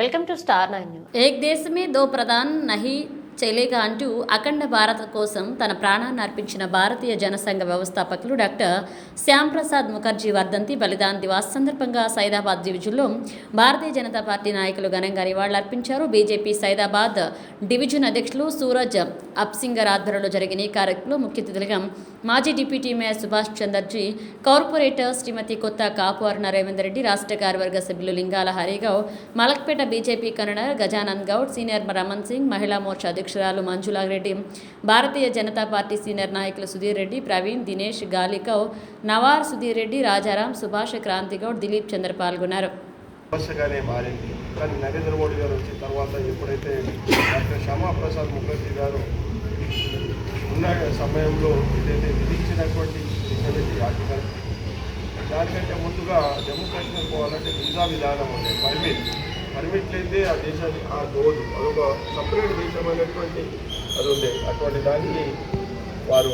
Welcome to star nine ఏక్ దేశమే దో ప్రధాన్ నహి చెలేగా అంటూ అఖండ భారత్ కోసం తన ప్రాణాన్ని అర్పించిన భారతీయ జనసంఘ వ్యవస్థాపకులు డాక్టర్ శ్యామ్ ప్రసాద్ ముఖర్జీ వర్ధంతి బలిదాన్ దివాస్ సందర్భంగా సైదాబాద్ డివిజన్లో భారతీయ జనతా పార్టీ నాయకులు ఘనంగా నివాళులర్పించారు బీజేపీ సైదాబాద్ డివిజన్ అధ్యక్షులు సూరజ్ అప్సింగర్ ఆధ్వర్యంలో జరిగిన ఈ కార్యక్రమంలో ముఖ్య అతిథులుగా మాజీ deputy mayor Subhash Chanderji corporator Shrimati Kotha Kapu Aruna Revandar Reddy రాష్ట్ర కార్యవర్గ సభ్యులు Lingala Harigoud Malakpet BJP convener Gajanand Goud senior Raman Singh మహిళా మోర్చా అధ్యక్షురాలు మంజులా రెడ్డి భారతీయ జనతా పార్టీ సీనియర్ నాయకులు సుధీర్ రెడ్డి ప్రవీణ్ దినేష్ గాలికౌ నవార్ సుధీర్ రెడ్డి రాజారాం సుభాష్ క్రాంతిగౌడ్ దిలీప్ చంద్ర పాల్గొన్నారు. సమస్యగానే మారింది. కానీ నరేంద్ర మోడీ గారు వచ్చిన తర్వాత ఎప్పుడైతే డాక్టర్ శ్యామాప్రసాద్ ముఖర్జీ గారు ఉన్న సమయంలో ఏదైతే విధించినటువంటి డిసెబిలిటీ ఆర్టికల్ దానికంటే ముందుగా జమ్మూ కాశ్మీర్ పోవాలంటే వీసా విధానం ఉండే పర్మిట్ పర్మిట్ లేదే ఆ దేశాన్ని ఆ రోజు అదొక సపరేట్ దేశం అనేటువంటి అది ఉండే అటువంటి దానికి వారు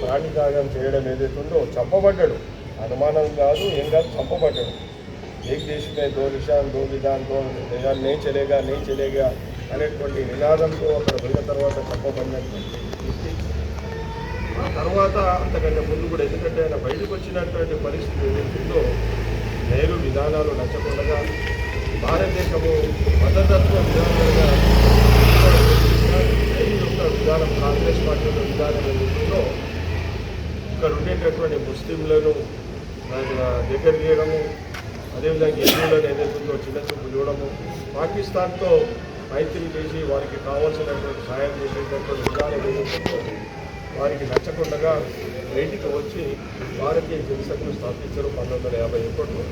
ప్రాణిత్యాగం చేయడం ఏదైతే ఉందో చంపబడ్డాడు. అనుమానం కాదు ఏం కాదు చంపబడ్డాడు. ఏక్ దేశ్ మే దో నిషాన్ దో విధాన్ దో నే చలేగా నే చలేగా అనేటువంటి నినాదంతో అక్కడ పోయిన తర్వాత చెప్పబడినటువంటి తర్వాత అంతకంటే ముందు కూడా ఎందుకంటే ఆయన బయటకు వచ్చినటువంటి పరిస్థితి ఏదైతుందో నేరు విధానాలు నచ్చకుండా భారతదేశము మతతత్వ విధానంగా నేరు యొక్క విధానం కాంగ్రెస్ పార్టీ యొక్క విధానం ఏదైతుందో ఇక్కడ ఉండేటటువంటి ముస్లింలను దగ్గర చేయడము అదేవిధంగా హిందువులను ఏదైతుందో చిన్న చూపు చూడడము పాకిస్తాన్తో మైత్రి చేసి వారికి కావాల్సినటువంటి సాయం చేసేటటువంటి విధానం ఏదైతుందో వారికి నచ్చకుండా బయటికి వచ్చి భారతీయ జనసంఘను స్థాపించారు పంతొమ్మిది వందల యాభై ఒకటిలో.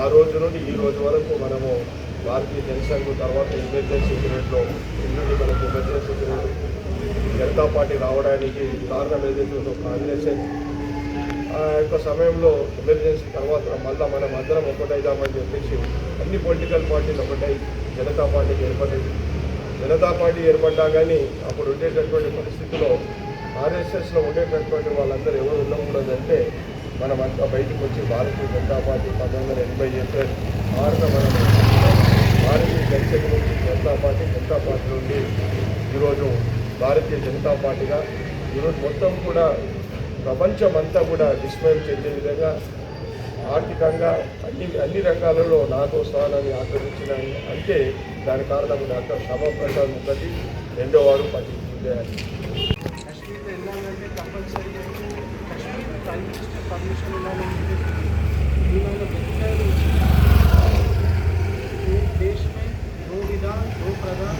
ఆ రోజు నుండి ఈ రోజు వరకు మనము భారతీయ జనసంఘం తర్వాత ఎమర్జెన్సీ పీరియడ్లో ఇందులో మనకు ఎమర్జెన్సీ పీరియడ్ జనతా పార్టీ రావడానికి కారణం ఏదైతే ఉందో కాంగ్రెస్ ఆ యొక్క సమయంలో ఎమర్జెన్సీ తర్వాత మళ్ళీ మనం అందరం ఒకటైదామని చెప్పేసి అన్ని పొలిటికల్ పార్టీలు ఒకటై జనతా పార్టీకి ఏర్పడింది జనతా పార్టీ ఏర్పడ్డా కానీ అప్పుడు ఉండేటటువంటి పరిస్థితిలో ఆర్ఎస్ఎస్లో ఉండేటటువంటి వాళ్ళందరూ ఎవరు ఉండకూడదంటే మనం అంతా బయటకు వచ్చి భారతీయ జనతా పార్టీ పంతొమ్మిది వందల ఎనభై ఏప్రిల్ భారత మనం భారతీయ జనసేన నుంచి జనతా పార్టీ జనతా పార్టీ నుండి ఈరోజు భారతీయ జనతా పార్టీగా ఈరోజు మొత్తం కూడా ప్రపంచం అంతా కూడా విస్మయం చెందే విధంగా ఆర్థికంగా అన్ని అన్ని రంగాలలో నాతో స్థానాన్ని ఆక్రమించిన అంటే దాని కారణం డాక్టర్ శ్యామప్రసాద్ ముఖర్జీ రెండో వారు పట్టి పర్మిషన్ ఉండాలని చెప్పేసి దీనివల్ల పెట్టారు एक देश में दो विधान दो प्रधान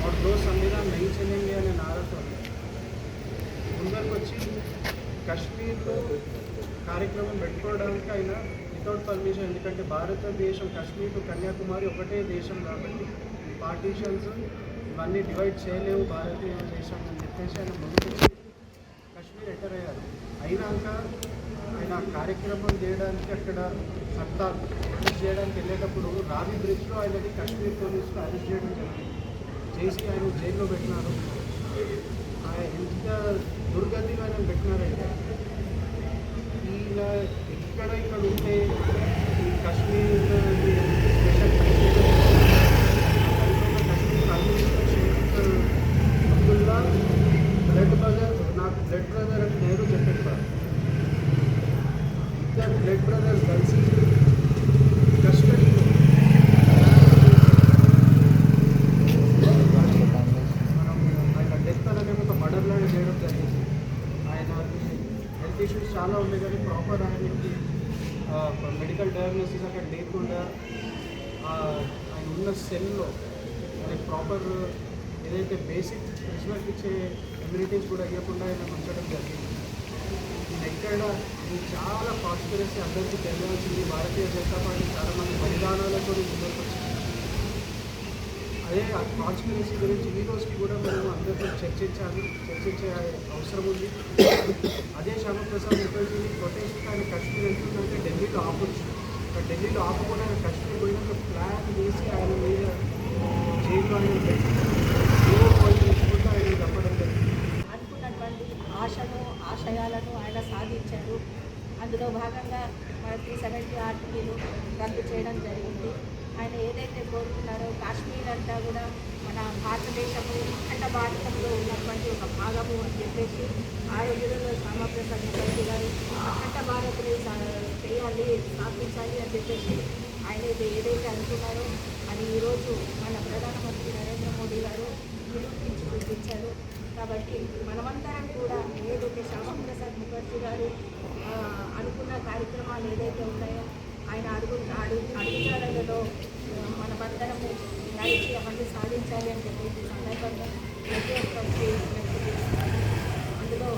और दो संविधान नहीं चलेंगे అనే నారతో ముందరికి వచ్చి కశ్మీర్లో కార్యక్రమం పెట్టుకోవడానికి అయినా వితౌట్ పర్మిషన్ ఎందుకంటే భారతదేశం కశ్మీర్ టు కన్యాకుమారి ఒకటే దేశం కాబట్టి ఈ పార్టీషన్స్ ఇవన్నీ డివైడ్ చేయలేవు భారతీయ దేశం అని చెప్పేసి ఆయన ముందుకు వచ్చి కశ్మీర్ ఎంటర్ అయ్యారు అయినాక ఆయన కార్యక్రమం చేయడానికి అక్కడ సత్తా అరెస్ట్ చేయడానికి వెళ్ళేటప్పుడు రావి బ్రిడ్జ్లో ఆయనది కాశ్మీర్ పోలీసులు అరెస్ట్ చేయడం జరిగింది. చేసి ఆయన జైల్లో పెట్టినారు. ఆయన ఎంత దుర్గతిలో ఆయన పెట్టినారంటే ఈయన ఎక్కడ ఇక్కడ ఉంటే ఈ Kashmir special Kashmir Sheikh Abdullah blood brother నాకు బ్లడ్ బ్రదర్ అని నేను చెప్పేవారు ఇద్దరు బ్లడ్ బ్రదర్స్ కలిసి కస్టడీ మనం ఆయన డెత్ అనేది ఒక మర్డర్ లాగా చేయడం జరిగింది ఆయన హెల్త్ ఇష్యూస్ చాలా ఉన్నాయి కానీ ప్రాపర్ ఆయనకి మెడికల్ డయాగ్నోసిస్ అక్కడ లేకుండా ఆయన ఉన్న సెల్లో ఆయనకి ప్రాపర్ ఏదైతే బేసిక్ రిజల్ట్ ఇచ్చే ఎమ్యూనిటీస్ కూడా ఇవ్వకుండా ఆయన ఉంచడం జరిగింది. ఇది ఎక్కడ ఇది చాలా కాన్స్పిరసీ అందరికీ తెలియాల్సింది భారతీయ జనతా పార్టీ చాలా మంది బలిదానాలతో ముందుకు వచ్చింది అదే కాన్స్పిరసీ గురించి ఈ రోజుకి కూడా మేము అందరితో చర్చించాలి చర్చించే అవసరం ఉంది. అదే శ్యామప్రసాద్ ముఖర్జీని ప్రొటెస్ట్ ఆయన కశ్మీర్ వెళ్తుందంటే ఢిల్లీలో ఆపొచ్చు. ఢిల్లీలో ఆపకుండా ఆయన కశ్మీర్ పోయినాక ప్లాన్ వేసి ఆయన మీద జైల్లో ఆయన పెట్టి పాయింట్ తీసుకుంటూ ఆయన చెప్పడం జరిగింది. అనుకున్నటువంటి ఆశను ఆశయాలను ఆయన సాధించారు. అందులో భాగంగా మన త్రీ సెవెంటీ ఆర్టీలు రద్దు చేయడం జరిగింది. ఆయన ఏదైతే కోరుకున్నారో కాశ్మీర్ అంతా కూడా మన భారతదేశము అఖండ భారతంలో ఉన్నటువంటి ఒక భాగము అని చెప్పేసి ఆ రోజుల్లో శ్యామప్రసాద్ ముఖర్జీ గారు అఖండ భారత్ని చేయాలి స్థాపించాలి అని చెప్పేసి ఆయన ఇది ఏదైతే అనుకున్నారో అది ఈరోజు మన ప్రధానమంత్రి నరేంద్ర మోడీ గారు నిరూపించి చూపించారు కాబట్టి మనమంతరం కూడా ఏదైతే శ్యామప్రసాద్ ముఖర్జీ గారు అనుకున్న కార్యక్రమాలు ఏదైతే ఉన్నాయో ఆయన అడుగు అడుగు అడుగుజాడలలో మనమందరము నడిచి అవన్నీ సాధించాలి అని చెప్పేసి సందర్భంగా ప్రతి ఒక్క అందులో